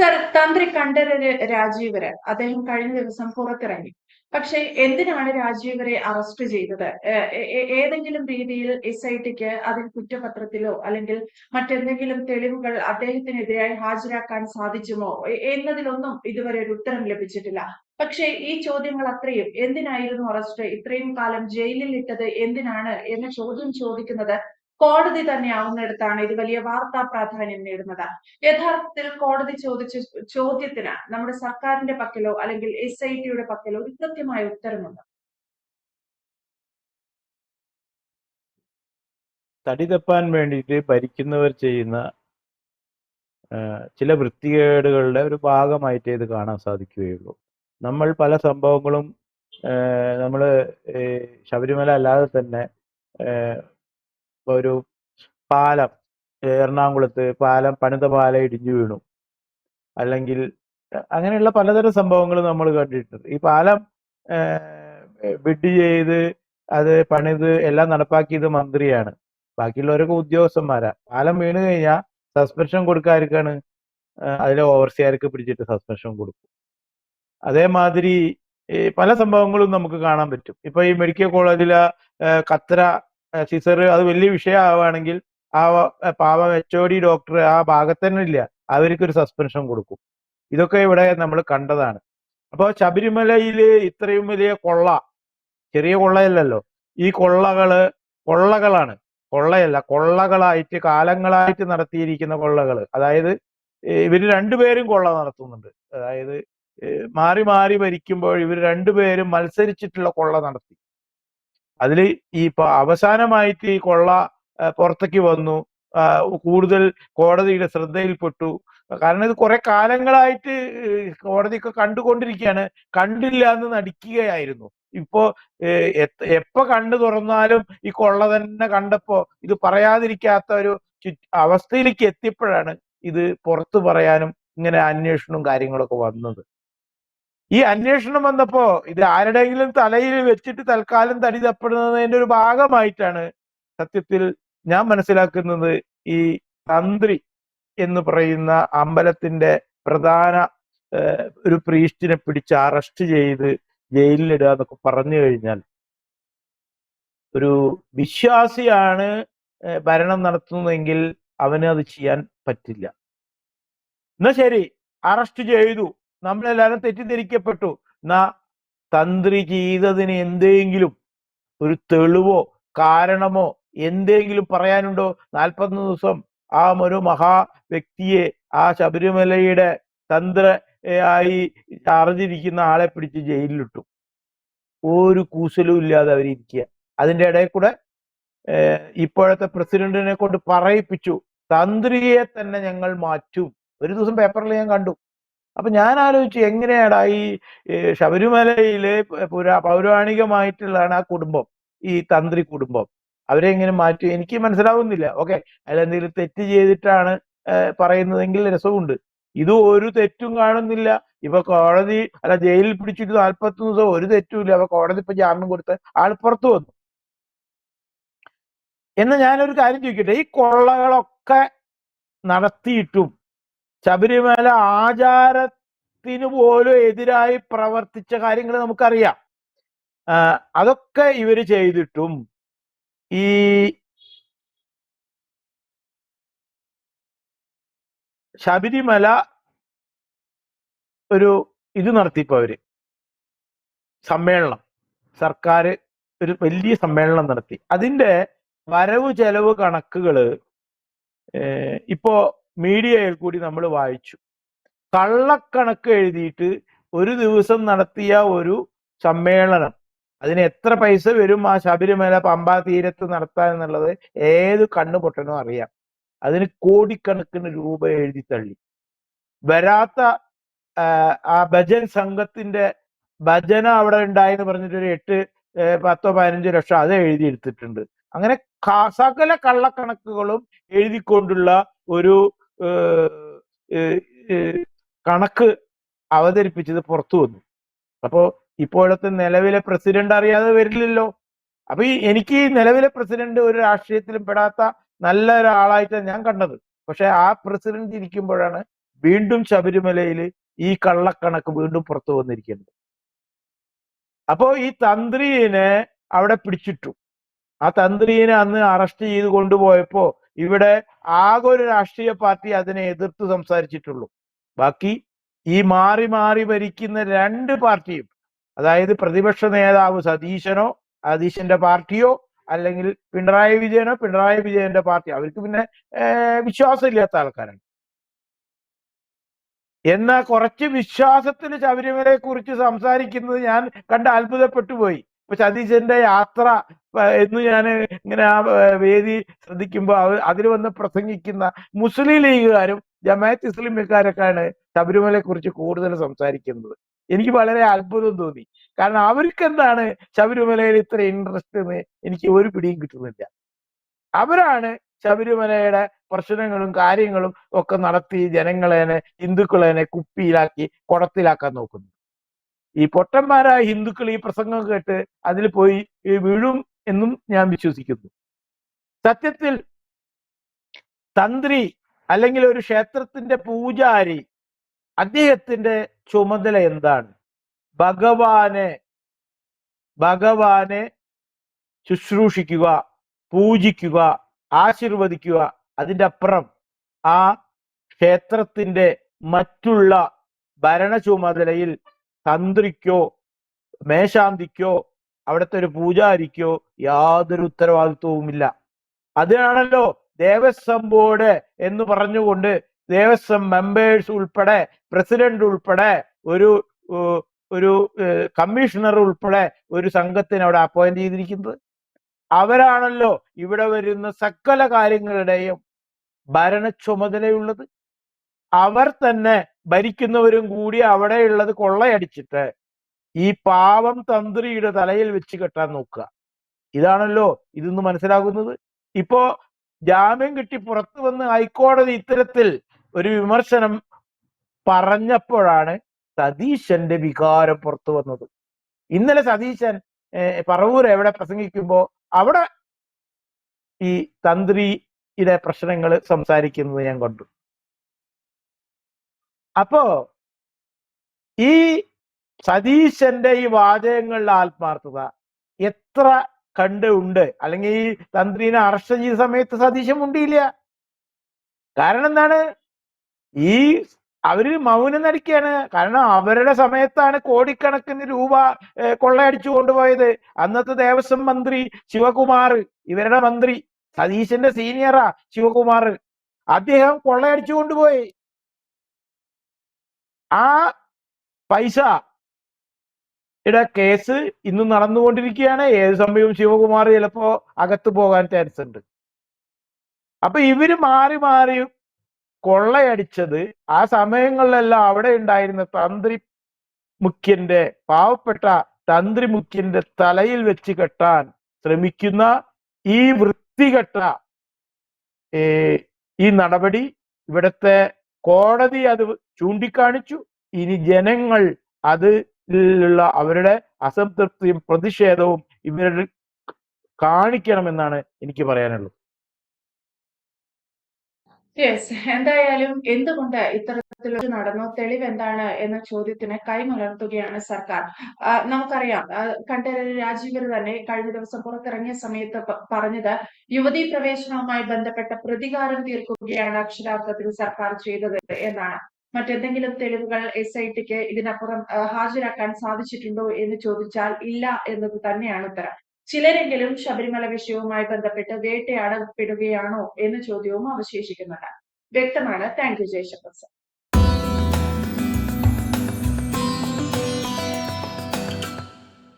Sir തന്ത്രി കണ്ഠരര് രാജീവര് അദ്ദേഹം കഴിഞ്ഞ ദിവസം പുറത്തിറങ്ങി. പക്ഷെ എന്തിനാണ് രാജീവരെ അറസ്റ്റ് ചെയ്തത്? ഏതെങ്കിലും രീതിയിൽ എസ് ഐ ടിക്ക് അതിൽ കുറ്റപത്രത്തിലോ അല്ലെങ്കിൽ മറ്റെന്തെങ്കിലും തെളിവുകൾ അദ്ദേഹത്തിനെതിരായി ഹാജരാക്കാൻ സാധിച്ചുമോ? എന്നതിലൊന്നും ഇതുവരെ ഒരു ഉത്തരം ലഭിച്ചിട്ടില്ല. പക്ഷേ ഈ ചോദ്യങ്ങൾ അത്രയും. എന്തിനായിരുന്നു അറസ്റ്റ് ഇത്രയും കാലം ജയിലിൽ ഇട്ടത് എന്തിനാണ്? എന്ന ചോദ്യം ചോദിക്കുന്നത് കോടതി തന്നെ ആവുന്നിടത്താണ് ഇത് വലിയ വാർത്താ പ്രാധാന്യം നേടുന്നത്. യഥാർത്ഥത്തിൽ കോടതി ചോദിച്ച ചോദ്യത്തിന് നമ്മുടെ സർക്കാരിന്റെ പക്കലോ അല്ലെങ്കിൽ എസ് ഐ ടിയുടെ പക്കലോ ഒരു കൃത്യമായ ഉത്തരമുണ്ട്. തടി തപ്പാൻ വേണ്ടിയിട്ട് ഭരിക്കുന്നവർ ചെയ്യുന്ന ചില വൃത്തികേടുകളുടെ ഒരു ഭാഗമായിട്ടേ ഇത് കാണാൻ സാധിക്കുകയുള്ളൂ. നമ്മൾ പല സംഭവങ്ങളും നമ്മൾ ശബരിമല അല്ലാതെ തന്നെ ഒരു പാലം എറണാകുളത്ത് പാലം പണിത പാലം ഇടിഞ്ഞു വീണു. അല്ലെങ്കിൽ അങ്ങനെയുള്ള പലതരം സംഭവങ്ങൾ നമ്മൾ കണ്ടിട്ടുണ്ട്. ഈ പാലം ബിഡ് ചെയ്ത് അത് പണിത് എല്ലാം നടപ്പാക്കിയത് മന്ത്രിയാണ്. ബാക്കിയുള്ളവരൊക്കെ ഉദ്യോഗസ്ഥന്മാരാ. പാലം വീണ് കഴിഞ്ഞാൽ സസ്പെൻഷൻ കൊടുക്കാർക്കാണ് അതിലെ ഓവർസിയാർക്ക് പിടിച്ചിട്ട് സസ്പെൻഷൻ കൊടുക്കും. അതേമാതിരി പല സംഭവങ്ങളും നമുക്ക് കാണാൻ പറ്റും. ഇപ്പൊ ഈ മെഡിക്കൽ കോളേജിലെ കത്ര സിസർ അത് വലിയ വിഷയമാവുകയാണെങ്കിൽ ആ പാവം എച്ച് ഒ ഡി ഡോക്ടർ ആ ഭാഗത്ത് തന്നെ ഇല്ല. അവർക്ക് ഒരു സസ്പെൻഷൻ കൊടുക്കും. ഇതൊക്കെ ഇവിടെ നമ്മൾ കണ്ടതാണ്. അപ്പോൾ ശബരിമലയിൽ ഇത്രയും വലിയ കൊള്ള ചെറിയ കൊള്ളയല്ലല്ലോ. ഈ കൊള്ളകൾ കൊള്ളകളാണ്. കൊള്ളയല്ല കൊള്ളകളായിട്ട് കാലങ്ങളായിട്ട് നടത്തിയിരിക്കുന്ന കൊള്ളകൾ അതായത് ഇവർ രണ്ടുപേരും കൊള്ള നടത്തുന്നുണ്ട്. അതായത് മാറി മാറി ഭരിക്കുമ്പോൾ ഇവർ രണ്ടുപേരും മത്സരിച്ചിട്ടുള്ള കൊള്ള നടത്തി. അതിൽ ഈ അവസാനമായിട്ട് ഈ കൊള്ള പുറത്തേക്ക് വന്നു. കൂടുതൽ കോടതിയുടെ ശ്രദ്ധയിൽപ്പെട്ടു. കാരണം ഇത് കുറെ കാലങ്ങളായിട്ട് കോടതിയൊക്കെ കണ്ടുകൊണ്ടിരിക്കുകയാണ്. കണ്ടില്ല എന്ന് നടിക്കുകയായിരുന്നു. ഇപ്പോ എപ്പോ കണ്ടു തുറന്നാലും ഈ കൊള്ള തന്നെ കണ്ടപ്പോ ഇത് പറയാതിരിക്കാത്ത ഒരു അവസ്ഥയിലേക്ക് എത്തിയപ്പോഴാണ് ഇത് പുറത്തു പറയാനും ഇങ്ങനെ അന്വേഷണവും കാര്യങ്ങളൊക്കെ വന്നത്. ഈ അന്വേഷണം വന്നപ്പോ ഇത് ആരുടെയെങ്കിലും തലയിൽ വെച്ചിട്ട് തൽക്കാലം തടി തപ്പെടുന്നതിന്റെ ഒരു ഭാഗമായിട്ടാണ് സത്യത്തിൽ ഞാൻ മനസ്സിലാക്കുന്നത് ഈ തന്ത്രി എന്ന് പറയുന്ന അമ്പലത്തിന്റെ പ്രധാന ഒരു പ്രീസ്റ്റിനെ പിടിച്ച് അറസ്റ്റ് ചെയ്ത് ജയിലിലിടുക എന്നൊക്കെ പറഞ്ഞു കഴിഞ്ഞാൽ ഒരു വിശ്വാസിയാണ് ഭരണം നടത്തുന്നതെങ്കിൽ അവന് അത് ചെയ്യാൻ പറ്റില്ല. എന്നാ ശരി അറസ്റ്റ് ചെയ്തു. നമ്മളെല്ലാവരും തെറ്റിദ്ധരിക്കപ്പെട്ടു. എന്നാ തന്ത്രി ചെയ്തതിന് എന്തെങ്കിലും ഒരു തെളിവോ കാരണമോ എന്തെങ്കിലും പറയാനുണ്ടോ? നാൽപ്പത്തൊന്ന് ദിവസം ആ ഒരു മഹാ വ്യക്തിയെ ആ ശബരിമലയുടെ തന്ത്ര ആയി അറിഞ്ഞിരിക്കുന്ന ആളെ പിടിച്ച് ജയിലിലിട്ടു. ഒരു കൂസലും ഇല്ലാതെ അവരിയ്ക്കുക അതിന്റെ ഇടയിൽ കൂടെ ഇപ്പോഴത്തെ പ്രസിഡന്റിനെ കൊണ്ട് പറയിപ്പിച്ചു. തന്ത്രിയെ തന്നെ ഞങ്ങൾ മാറ്റും. ഒരു ദിവസം പേപ്പറിൽ ഞാൻ കണ്ടു. അപ്പൊ ഞാൻ ആലോചിച്ചു എങ്ങനെയാടാ ഈ ശബരിമലയിലെ പുരാ പൗരാണികമായിട്ടുള്ളതാണ് ആ കുടുംബം ഈ തന്ത്രി കുടുംബം. അവരെ എങ്ങനെ മാറ്റി എനിക്ക് മനസ്സിലാവുന്നില്ല. ഓക്കെ അതിലെന്തെങ്കിലും തെറ്റ് ചെയ്തിട്ടാണ് പറയുന്നതെങ്കിൽ രസമുണ്ട്. ഇത് ഒരു തെറ്റും കാണുന്നില്ല. ഇപ്പൊ കോടതി അല്ല ജയിലിൽ പിടിച്ചിട്ട് നാൽപ്പത്തി ദിവസം ഒരു തെറ്റുമില്ല. അപ്പൊ കോടതി ഇപ്പൊ ജാമ്യം കൊടുത്ത് ആൾ പുറത്തു വന്നു. എന്ന് ഞാനൊരു കാര്യം ചോദിക്കട്ടെ? ഈ കൊള്ളകളൊക്കെ നടത്തിയിട്ടും ശബരിമല ആചാരത്തിന് പോലും എതിരായി പ്രവർത്തിച്ച കാര്യങ്ങൾ നമുക്കറിയാം. അതൊക്കെ ഇവർ ചെയ്തിട്ടും ഈ ശബരിമല ഒരു ഇത് നടത്തിയപ്പോ അവർ. സമ്മേളനം. സർക്കാർ ഒരു വലിയ സമ്മേളനം നടത്തി. അതിന്റെ വരവ് ചെലവ് കണക്കുകൾ ഇപ്പോ മീഡിയയിൽ കൂടി നമ്മൾ വായിച്ചു. കള്ളക്കണക്ക് എഴുതിയിട്ട് ഒരു ദിവസം നടത്തിയ ഒരു സമ്മേളനം അതിന് എത്ര പൈസ വരും ആ ശബരിമല പമ്പാ തീരത്ത് നടത്താൻ എന്നുള്ളത് ഏത് കണ്ണുപൊട്ടനും അറിയാം. അതിന് കോടിക്കണക്കിന് രൂപ എഴുതി തള്ളി. വരാത്ത ആ, ഭജൻ സംഘത്തിന്റെ ഭജന അവിടെ ഉണ്ടായെന്ന് പറഞ്ഞിട്ട് ഒരു എട്ട് പത്തോ പതിനഞ്ചോ ലക്ഷം അത് എഴുതി എടുത്തിട്ടുണ്ട്. അങ്ങനെ സകല കള്ളക്കണക്കുകളും എഴുതിക്കൊണ്ടുള്ള ഒരു കണക്ക് അവതരിപ്പിച്ചത് പുറത്തു വന്നു. അപ്പോ ഇപ്പോഴത്തെ നിലവിലെ പ്രസിഡന്റ് അറിയാതെ വരില്ലല്ലോ. അപ്പൊ ഈ എനിക്ക് നിലവിലെ പ്രസിഡന്റ് ഒരു രാഷ്ട്രീയത്തിലും പെടാത്ത നല്ല ഒരാളായിട്ടാണ് ഞാൻ കണ്ടത്. പക്ഷെ ആ പ്രസിഡന്റ് ഇരിക്കുമ്പോഴാണ് വീണ്ടും ശബരിമലയിൽ ഈ കള്ളക്കണക്ക് വീണ്ടും പുറത്തു വന്നിരിക്കുന്നത്. അപ്പോ ഈ തന്ത്രിയെ അവിടെ പിടിച്ചിട്ടു. ആ തന്ത്രിയെ അന്ന് അറസ്റ്റ് ചെയ്ത് കൊണ്ടുപോയപ്പോ ഇവിടെ ആകെ ഒരു രാഷ്ട്രീയ പാർട്ടി അതിനെ എതിർത്ത് സംസാരിച്ചിട്ടുള്ളൂ. ബാക്കി ഈ മാറി മാറി ഭരിക്കുന്ന രണ്ട് പാർട്ടിയും അതായത് പ്രതിപക്ഷ നേതാവ് സതീശനോ സതീശന്റെ പാർട്ടിയോ അല്ലെങ്കിൽ പിണറായി വിജയനോ പിണറായി വിജയന്റെ പാർട്ടി അവർക്ക് പിന്നെ വിശ്വാസമില്ലാത്ത ആൾക്കാരാണ്. എന്നാ കുറച്ച് വിശ്വാസത്തിൽ ശബരിമലയെ കുറിച്ച് സംസാരിക്കുന്നത് ഞാൻ കണ്ട് അത്ഭുതപ്പെട്ടു പോയി. ഇപ്പൊ സതീശന്റെ യാത്ര എന്ന് ഞാൻ ഇങ്ങനെ ആ വേദി ശ്രദ്ധിക്കുമ്പോൾ അതിൽ വന്ന് പ്രസംഗിക്കുന്ന മുസ്ലിം ലീഗുകാരും ജമാഅത്ത് ഇസ്ലിമിക്കാരൊക്കെയാണ് ശബരിമലയെ കുറിച്ച് കൂടുതൽ സംസാരിക്കുന്നത്. എനിക്ക് വളരെ അത്ഭുതം തോന്നി. കാരണം അവർക്ക് എന്താണ് ശബരിമലയിൽ ഇത്ര ഇൻട്രസ്റ്റ് എന്ന് എനിക്ക് ഒരു പിടിയും കിട്ടുന്നില്ല. അവരാണ് ശബരിമലയുടെ പ്രശ്നങ്ങളും കാര്യങ്ങളും ഒക്കെ നടത്തി ജനങ്ങളേനെ ഹിന്ദുക്കളേനെ കുപ്പിയിലാക്കി കുടത്തിലാക്കാൻ നോക്കുന്നത്. ഈ പൊട്ടന്മാരായ ഹിന്ദുക്കൾ ഈ പ്രസംഗം കേട്ട് അതിൽ പോയി വീഴും എന്നും ഞാൻ വിശ്വസിക്കുന്നു. സത്യത്തിൽ തന്ത്രി അല്ലെങ്കിൽ ഒരു ക്ഷേത്രത്തിന്റെ പൂജാരി അദ്ദേഹത്തിന്റെ ചുമതല എന്താണ്? ഭഗവാനെ ഭഗവാനെ ശുശ്രൂഷിക്കുക പൂജിക്കുക ആശീർവദിക്കുക. അതിന്റെ അപ്പുറം ആ ക്ഷേത്രത്തിന്റെ മറ്റുള്ള ഭരണ ചുമതലയിൽ തന്ത്രിക്കോ മേശാന്തിക്കോ അവിടുത്തെ ഒരു പൂജാരിക്കോ യാതൊരു ഉത്തരവാദിത്വവുമില്ല. അതിനാണല്ലോ ദേവസ്വം ബോർഡ് എന്ന് പറഞ്ഞുകൊണ്ട് ദേവസ്വം മെമ്പേഴ്സ് ഉൾപ്പെടെ പ്രസിഡന്റ് ഉൾപ്പെടെ ഒരു ഒരു കമ്മീഷണർ ഉൾപ്പെടെ ഒരു സംഘത്തിന് അവിടെ അപ്പോയിന്റ് ചെയ്തിരിക്കുന്നത്. അവരാണല്ലോ ഇവിടെ വരുന്ന സകല കാര്യങ്ങളുടെയും ഭരണ ചുമതലയുള്ളത് അവർ തന്നെ ഭരിക്കുന്നവരും കൂടി അവിടെയുള്ളത് കൊള്ളയടിച്ചിട്ട് ഈ പാവം തന്ത്രിയുടെ തലയിൽ വെച്ച് കെട്ടാൻ നോക്കുക. ഇതാണല്ലോ ഇതൊന്ന് മനസ്സിലാകുന്നത്. ഇപ്പോ ജാമ്യം കിട്ടി പുറത്തു വന്ന് ഹൈക്കോടതി ഇത്തരത്തിൽ ഒരു വിമർശനം പറഞ്ഞപ്പോഴാണ് സതീശന്റെ വികാരം പുറത്തു വന്നത്. ഇന്നലെ സതീശൻ പറവൂർ എവിടെ പ്രസംഗിക്കുമ്പോ അവിടെ ഈ തന്ത്രിയുടെ പ്രശ്നങ്ങൾ സംസാരിക്കുന്നത് ഞാൻ കണ്ടു. അപ്പോ ഈ സതീശന്റെ ഈ വാചകങ്ങളുടെ ആത്മാർത്ഥത എത്ര കണ്ട് ഉണ്ട്? അല്ലെങ്കിൽ ഈ തന്ത്രീനെ അറസ്റ്റ് ചെയ്ത സമയത്ത് സതീശൻ മുണ്ടിയില്ല. കാരണം എന്താണ്? ഈ അവർ മൗനം നടിക്കുകയാണ്. കാരണം അവരുടെ സമയത്താണ് കോടിക്കണക്കിന് രൂപ കൊള്ളയടിച്ചു കൊണ്ടുപോയത്. അന്നത്തെ ദേവസ്വം മന്ത്രി ശിവകുമാർ ഇവരുടെ മന്ത്രി സതീശന്റെ സീനിയറാ ശിവകുമാർ. അദ്ദേഹം കൊള്ളയടിച്ചു കൊണ്ടുപോയി. ആ പൈസ യുടെ കേസ് ഇന്ന് നടന്നുകൊണ്ടിരിക്കുകയാണ്. ഏത് സമയവും ശിവകുമാർ ചിലപ്പോ അകത്ത് പോകാൻ ചാൻസ് ഉണ്ട്. അപ്പൊ ഇവർ മാറി മാറി കൊള്ളയടിച്ചത് ആ സമയങ്ങളിലെല്ലാം അവിടെ ഉണ്ടായിരുന്ന തന്ത്രി മുഖ്യന്റെ പാവപ്പെട്ട തന്ത്രി മുഖ്യന്റെ തലയിൽ വെച്ച് കെട്ടാൻ ശ്രമിക്കുന്ന ഈ വൃത്തികെട്ട ഈ നടപടി ഇവിടത്തെ കോടതി അത് ചൂണ്ടിക്കാണിച്ചു. ഇനി ജനങ്ങൾ അതിലുള്ള അവരുടെ അസംതൃപ്തിയും പ്രതിഷേധവും ഇവരുടെ കാണിക്കണമെന്നാണ് എനിക്ക് പറയാനുള്ളത്. യെസ് എന്തായാലും എന്തുകൊണ്ട് ഇത്തരത്തിലൊരു നടന്നു തെളിവ് എന്താണ് എന്ന ചോദ്യത്തിന് കൈമലർത്തുകയാണ് സർക്കാർ. നമുക്കറിയാം ആ, രാജീവർ തന്നെ കഴിഞ്ഞ ദിവസം പുറത്തിറങ്ങിയ സമയത്ത് പറഞ്ഞത് യുവതീ പ്രവേശനവുമായി ബന്ധപ്പെട്ട പ്രതികാരം തീർക്കുകയാണ് അക്ഷരാർത്ഥത്തിൽ സർക്കാർ ചെയ്തത് എന്നാണ്. മറ്റെന്തെങ്കിലും തെളിവുകൾ എസ് ഐ ടിക്ക് ഇതിനപ്പുറം ഹാജരാക്കാൻ സാധിച്ചിട്ടുണ്ടോ എന്ന് ചോദിച്ചാൽ ഇല്ല എന്നത് തന്നെയാണ് ഉത്തരം. ചിലരെങ്കിലും ശബരിമല വിഷയവുമായി ബന്ധപ്പെട്ട് വേട്ടയാടപ്പെടുകയാണോ എന്ന ചോദ്യവും അവശേഷിക്കുന്നുണ്ട്. വ്യക്തമാണ്. Thank you Jaishankar